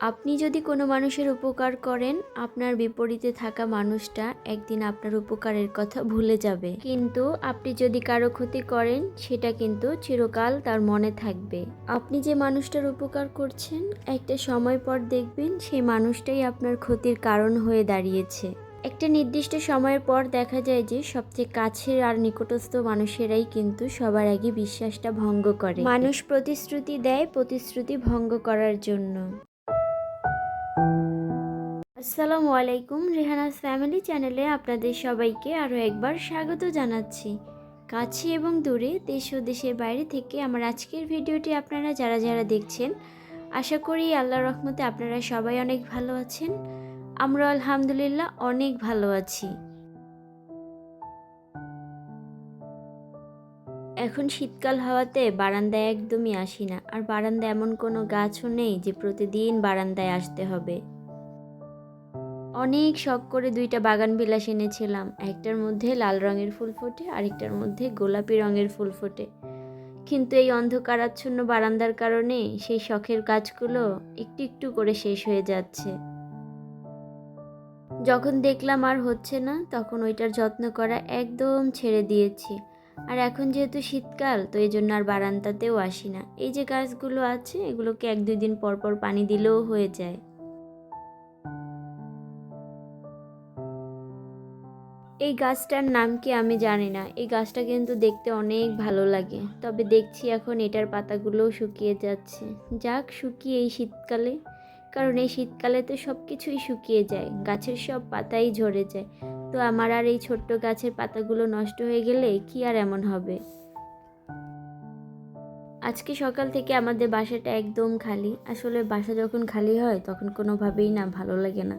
আপনি যদি কোনো মানুষের উপকার করেন, আপনার বিপরীতে থাকা মানুষটা একদিন আপনার উপকারের কথা ভুলে যাবে। কিন্তু আপনি যদি কারও ক্ষতি করেন, সেটা কিন্তু চিরকাল তার মনে থাকবে। আপনি যে মানুষটার উপকার করছেন, একটা সময় পর দেখবেন সেই মানুষটাই আপনার ক্ষতির কারণ হয়ে দাঁড়িয়েছে। একটা নির্দিষ্ট সময়ের পর দেখা যায় যে সবচেয়ে কাছের আর নিকটস্থ মানুষেরাই কিন্তু সবার আগে বিশ্বাসটা ভঙ্গ করে। মানুষ প্রতিশ্রুতি দেয়, প্রতিশ্রুতি ভঙ্গ করার জন্য। আসসালামু আলাইকুম, রেহানাস ফ্যামিলি চ্যানেলে আপনাদের সবাইকে আরও একবার স্বাগত জানাচ্ছি। কাছে এবং দূরে, দেশ ও দেশের বাইরে থেকে আমার আজকের ভিডিওটি আপনারা যারা যারা দেখছেন, আশা করি আল্লাহ রহমতে আপনারা সবাই অনেক ভালো আছেন। আমরা আলহামদুলিল্লাহ অনেক ভালো আছি। এখন শীতকাল হওয়াতে বারান্দায় একদমই আসি না, আর বারান্দায় এমন কোনো গাছও নেই যে প্রতিদিন বারান্দায় আসতে হবে। অনেক শখ করে দুইটা বাগান বিলাস এনেছিলাম। একটার মধ্যে লাল রঙের ফুল ফোটে, আরেকটার মধ্যে গোলাপি রঙের ফুল ফোটে। কিন্তু এই অন্ধকারাচ্ছন্ন বারান্দার কারণে সেই শখের গাছগুলো একটু একটু করে শেষ হয়ে যাচ্ছে। যখন দেখলাম আর হচ্ছে না, তখন ওইটার যত্ন করা একদম ছেড়ে দিয়েছি। আর এখন যেহেতু শীতকাল, তো এই জন্য আর বারান্দাতেও আসি না। এই যে গাছগুলো আছে, এগুলোকে এক দুই দিন পর পর পানি দিলেও হয়ে যায়। এই গাছটার নাম কি আমি জানি না। এই গাছটা কিন্তু দেখতে অনেক ভালো লাগে। তবে দেখছি এখন এটার পাতাগুলোও শুকিয়ে যাচ্ছে। যাক, শুকিয়ে এই শীতকালে। কারণ এই শীতকালে তো সব কিছুই শুকিয়ে যায়। গাছের সব পাতাই ঝরে যায়। তো আমার আর এই ছোট্ট গাছের পাতাগুলো নষ্ট হয়ে গেলে কি আর এমন হবে? আজকে সকাল থেকে আমাদের বাসাটা একদম খালি। আসলে বাসা যখন খালি হয়, তখন কোনোভাবেই না ভালো লাগে না।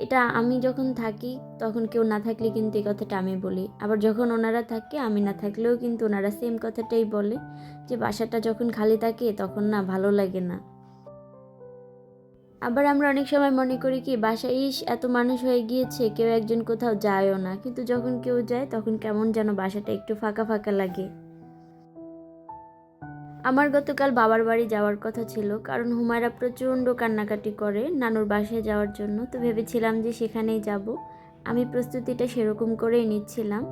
এটা আমি যখন থাকি, তখন কেউ না থাকলে কিন্তু এই কথাটা আমি বলি। আবার যখন ওনারা থাকে, আমি না থাকলেও কিন্তু ওনারা সেম কথাটাই বলে যে বাসাটা যখন খালি থাকে, তখন না ভালো লাগে না। আবার আমরা অনেক সময় মনে করি কি, বাসায় ইস, এত মানুষ হয়ে গিয়েছে, কেউ একজন কোথাও যায়ও না। কিন্তু যখন কেউ যায়, তখন কেমন যেন বাসাটা একটু ফাঁকা ফাঁকা লাগে। আমার গতকাল বাবার বাড়ি যাওয়ার কথা ছিল, কারণ হুমায়রা প্রচণ্ড কান্নাকাটি করে নানুর বাসায় যাওয়ার জন্য, তো ভেবেছিলাম যে সেখানেই যাব। আমি প্রস্তুতিটা সেরকম করেই নিচ্ছিলাম।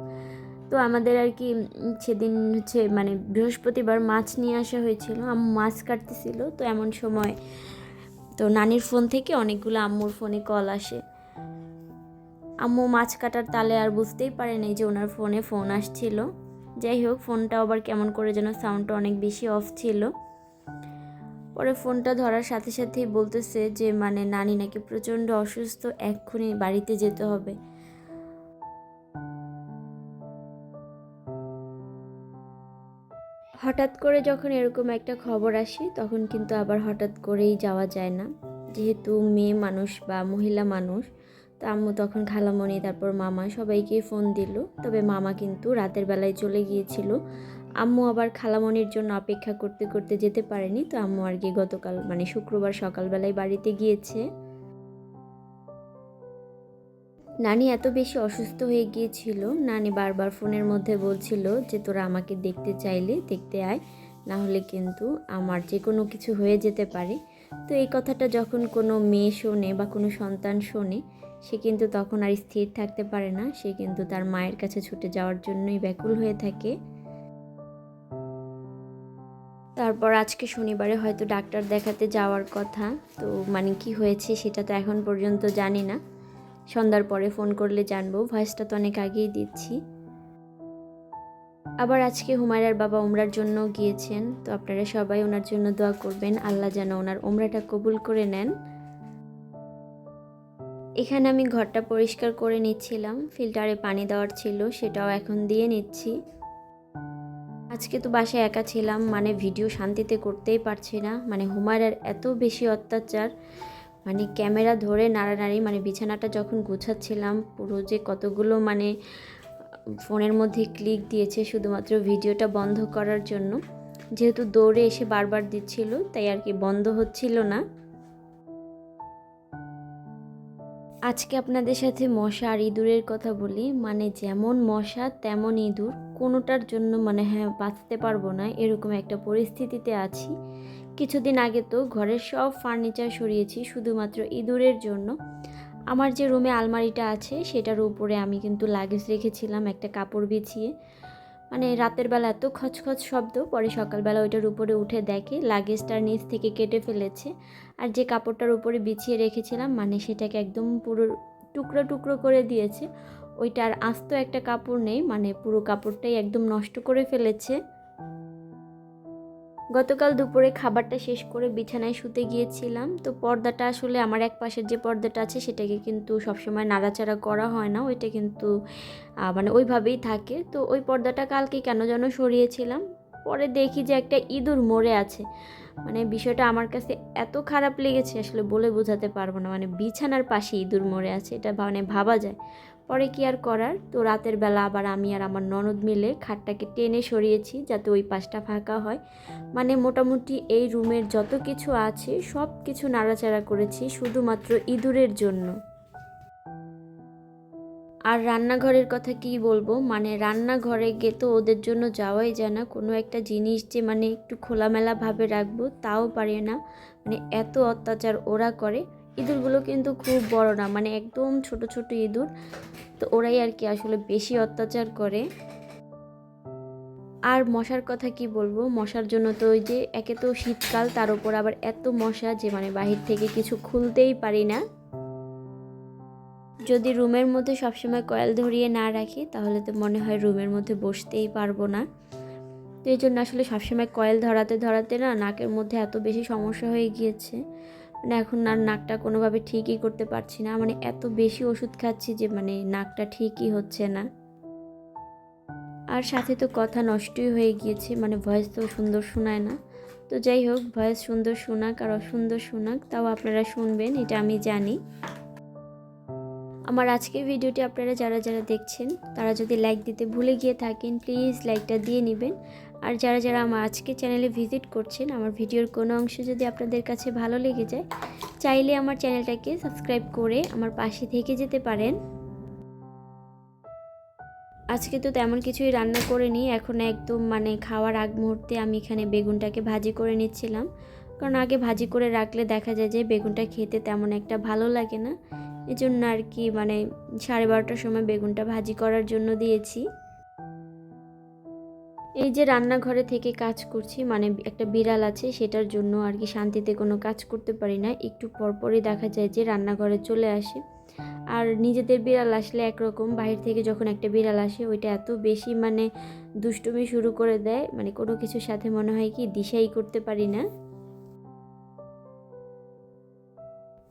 তো আমাদের আর কি সেদিন হচ্ছে মানে বৃহস্পতিবার মাছ নিয়ে আসা হয়েছিল, আম্মু মাছ কাটতেছিল, তো এমন সময় তো নানির ফোন থেকে অনেকগুলো আম্মুর ফোনে কল আসে। আম্মু মাছ কাটার তালে আর বুঝতেই পারে নাই যে ওনার ফোনে ফোন আসছিল। যাই হোক ফোনটা আবার কেমন করে যেন সাউন্ডটা অনেক বেশি অফ ছিল। পরে ফোনটা ধরার সাথে সাথেই বলতেছে যে মানে নানি নাকি প্রচণ্ড অসুস্থ, এক্ষুনি বাড়িতে যেতে হবে। হঠাৎ করে যখন এরকম একটা খবর আসে, তখন কিন্তু আবার হঠাৎ করেই যাওয়া যায় না। যেহেতু মেয়ে মানুষ বা মহিলা মানুষ তো আম্মু তখন খালামণি, তারপর মামা সবাইকেই ফোন দিল। তবে মামা কিন্তু রাতের বেলায় চলে গিয়েছিল। আম্মু আবার খালামণির জন্য অপেক্ষা করতে করতে যেতে পারেনি। তো আম্মু আর কি গতকাল মানে শুক্রবার সকালবেলায় বাড়িতে গিয়েছে। নানি এত বেশি অসুস্থ হয়ে গিয়েছিল। নানি বারবার ফোনের মধ্যে বলছিল যে, তোরা আমাকে দেখতে চাইলে, দেখতে আয়। না হলে কিন্তু আমার যে কোনো কিছু হয়ে যেতে পারে। তো এই কথাটা যখন কোনো মেয়ে শোনে বা কোনো সন্তান শোনে, সে কিন্তু তখন আর স্থির থাকতে পারে না। সে কিন্তু তার মায়ের কাছে ছুটে যাওয়ার জন্যই ব্যাকুল হয়ে থাকে। তারপর আজকে শনিবারে হয়তো ডাক্তার দেখাতে যাওয়ার কথা। তো মানে কি হয়েছে সেটা তো এখন পর্যন্ত জানি না। সন্ধ্যার পরে ফোন করলে জানব। ভয়েসটা তো অনেক আগেই দিচ্ছি। আবার আজকে হুমায়রার বাবা ওমরার জন্য গিয়েছেন, তো আপনারা সবাই ওনার জন্য দোয়া করবেন। আল্লাহ যেন ওনার ওমরাটা কবুল করে নেন। এখানে আমি ঘরটা পরিষ্কার করে নিচ্ছিলাম, ফিল্টারে পানি দেওয়ার ছিল, সেটাও এখন দিয়ে নিচ্ছি। আজকে তো বাসায় একা ছিলাম মানে ভিডিও শান্তিতে করতেই পারছি না। মানে হুমায়রার এত বেশি অত্যাচার মানে ক্যামেরা ধরে নাড়ানাড়ি মানে বিছানাটা যখন গুছাচ্ছিলাম, পুরো যে কতগুলো মানে ফোনের মধ্যে ক্লিক দিয়েছে শুধুমাত্র ভিডিওটা বন্ধ করার জন্য। যেহেতু দৌড়ে এসে বারবার দিচ্ছিল, তাই আর কি বন্ধ হচ্ছিল না। আজকে আপনাদের সাথে মশা আর ইঁদুরের কথা বলি। মানে যেমন মশা, তেমন ইঁদুর। কোনোটার জন্য মানে হ্যাঁ বাঁচতে পারব না, এরকম একটা পরিস্থিতিতে আছি। কিছুদিন আগে তো ঘরের সব ফার্নিচার সরিয়েছি শুধুমাত্র ইঁদুরের জন্য। আমার যে রুমে আলমারিটা আছে, সেটার উপরে আমি কিন্তু লাগেজ রেখেছিলাম, একটা কাপড় বিছিয়ে। মানে রাতের বেলা এত খচখচ শব্দ, পরে সকালবেলা ওইটার উপরে উঠে দেখে লাগেজটার নিচ থেকে কেটে ফেলেছে। আর যে কাপড়টার উপরে বিছিয়ে রেখেছিলাম মানে সেটাকে একদম পুরো টুকরো টুকরো করে দিয়েছে। ওইটার আস্ত একটা কাপড় নেই মানে পুরো কাপড়টাই একদম নষ্ট করে ফেলেছে। গতকাল দুপুরে খাবারটা শেষ করে বিছানায় শুতে গিয়েছিলাম। তো পর্দাটা আসলে আমার এক পাশের যে পর্দাটা আছে, সেটাকে কিন্তু সবসময় নাড়াচাড়া করা হয় না। ওইটা কিন্তু মানে ওইভাবেই থাকে। তো ওই পর্দাটা কালকে কেন যেন সরিয়েছিলাম। পরে দেখি যে একটা ইঁদুর মরে আছে। মানে বিষয়টা আমার কাছে এত খারাপ লেগেছে, আসলে বলে বোঝাতে পারব না। মানে বিছানার পাশে ইঁদুর মরে আছে, এটা মানে ভাবা যায়। পরে কি আর করার? তো রাতের বেলা আবার আমি আর আমার ননদ মিলে খাটটাকে টেনে সরিয়েছি যাতে ওই পাশটা ফাঁকা হয়। মানে মোটামুটি এই রুমের যত কিছু আছে, সব কিছু নাড়াচাড়া করেছি শুধুমাত্র ইঁদুরের জন্য। আর রান্নাঘরের কথা কি বলব? মানে রান্নাঘরে গিয়ে তো ওদের জন্য যাওয়াই যায় না। কোনো একটা জিনিস যে মানে একটু খোলামেলাভাবে রাখব, তাও পারে না। মানে এত অত্যাচার ওরা করে। ইঁদুরগুলো কিন্তু খুব বড় না মানে একদম ছোট ছোট ইঁদুর। তো ওরাই আর কি আসলে বেশি অত্যাচার করে। আর মশার কথা কি বলব? মশার জন্য তো ওই যে একে তো শীতকাল, তার উপর আবার এত মশা যে মানে বাহির থেকে কিছু খুলতেই পারি না। যদি রুমের মধ্যে সবসময় কয়েল ধরিয়ে না রাখি, তাহলে তো মনে হয় রুমের মধ্যে বসতেই পারব না। তো এই জন্য আসলে সবসময় কয়েল ধরাতে ধরাতে না নাকের মধ্যে এত বেশি সমস্যা হয়ে গিয়েছে। মানে এখন আর নাকটা কোনোভাবে ঠিকই করতে পারছি না। মানে এত বেশি ওষুধ খাচ্ছি যে মানে নাকটা ঠিকই হচ্ছে না। আর সাথে তো কথা নষ্টই হয়ে গিয়েছে মানে ভয়েস তো সুন্দর শোনায় না। তো যাই হোক ভয়েস সুন্দর শোনাক আর অসুন্দর শোনাক, তাও আপনারা শুনবেন, এটা আমি জানি। আমার আজকের ভিডিওটি আপনারা যারা যারা দেখছেন, তারা যদি লাইক দিতে ভুলে গিয়ে থাকেন প্লিজ লাইকটা দিয়ে নেবেন। আর যারা যারা আমার আজকে চ্যানেলে ভিজিট করছেন, আমার ভিডিওর কোনো অংশ যদি আপনাদের কাছে ভালো লেগে যায়, চাইলে আমার চ্যানেলটাকে সাবস্ক্রাইব করে আমার পাশে থেকে যেতে পারেন। আজকে তো তেমন কিছুই রান্না করিনি, এখন একদম মানে খাওয়ার আগ মুহূর্তে আমি এখানে বেগুনটাকে ভাজি করে নিচ্ছিলাম। কারণ আগে ভাজি করে রাখলে দেখা যায় যে বেগুনটা খেতে তেমন একটা ভালো লাগে না। এজন্য আর কি মানে সাড়ে বারোটার সময় বেগুনটা ভাজি করার জন্য দিয়েছি। এই যে রান্নাঘরে থেকে কাজ করছি মানে একটা বিড়াল আছে, সেটার জন্য আর কি শান্তিতে কোনো কাজ করতে পারি না। একটু পরপরই দেখা যায় যে রান্নাঘরে চলে আসে। আর নিজেদের বিড়াল আসলে একরকম, বাহির থেকে যখন একটা বিড়াল আসে, ওইটা এত বেশি মানে দুষ্টুমি শুরু করে দেয় মানে কোনো কিছুর সাথে মনে হয় কি দিশাই করতে পারি না।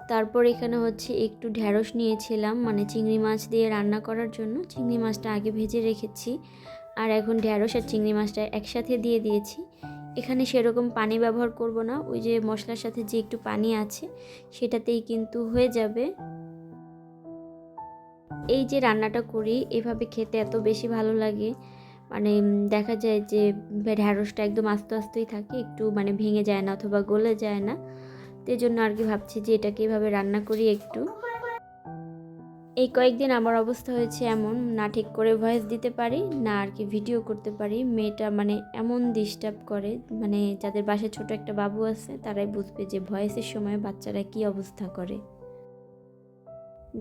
তারপর এখানে হচ্ছে একটু ঢ্যাঁড়স নিয়েছিলাম মানে চিংড়ি মাছ দিয়ে রান্না করার জন্য। চিংড়ি মাছটা আগে ভেজে রেখেছি। আর এখন ঢ্যাঁড়স আর চিংড়ি মাছটা একসাথে দিয়ে দিয়েছি। এখানে সেরকম পানি ব্যবহার করব না, ওই যে মশলার সাথে যে একটু পানি আছে, সেটাতেই কিন্তু হয়ে যাবে। এই যে রান্নাটা করি, এভাবে খেতে এত বেশি ভালো লাগে। মানে দেখা যায় যে ঢ্যাঁড়সটা একদম আস্তে আস্তেই থাকে, একটু মানে ভেঙে যায় না অথবা গলে যায় না। তো জন্য আর কি ভাবছি যে এটাকে এভাবে রান্না করি একটু। এই কয়েকদিন আমার অবস্থা হয়েছে এমন, না ঠিক করে ভয়েস দিতে পারি, না আর কি ভিডিও করতে পারি। মেয়েটা মানে এমন ডিস্টার্ব করে মানে যাদের বাসায় ছোট একটা বাবু আছে, তারাই বুঝবে যে ভয়েসের সময় বাচ্চারা কি অবস্থা করে।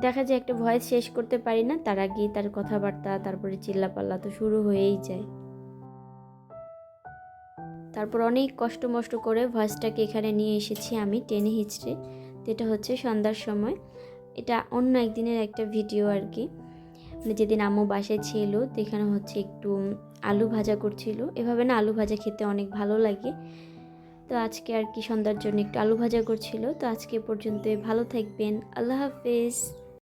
দেখা যায় একটা ভয়েস শেষ করতে পারি না, তার আগেই তার কথাবার্তা, তারপরে চিল্লাপাল্লা তো শুরু হয়েই যায়। তারপর অনেক কষ্ট মষ্ট করে ভয়েসটাকে এখানে নিয়ে এসেছি আমি, টেনে হিচড়ে এটা হচ্ছে সন্ধ্যার সময়। এটা অন্য একদিনের একটা ভিডিও আর কি মানে যেদিন আম্মু বাসায় ছিল তো হচ্ছে একটু আলু ভাজা করছিল। এভাবে না আলু ভাজা খেতে অনেক ভালো লাগে। তো আজকে আর কি সন্ধ্যার জন্য একটু আলু ভাজা করছিল। তো আজকে পর্যন্ত ভালো থাকবেন। আল্লাহ হাফেজ।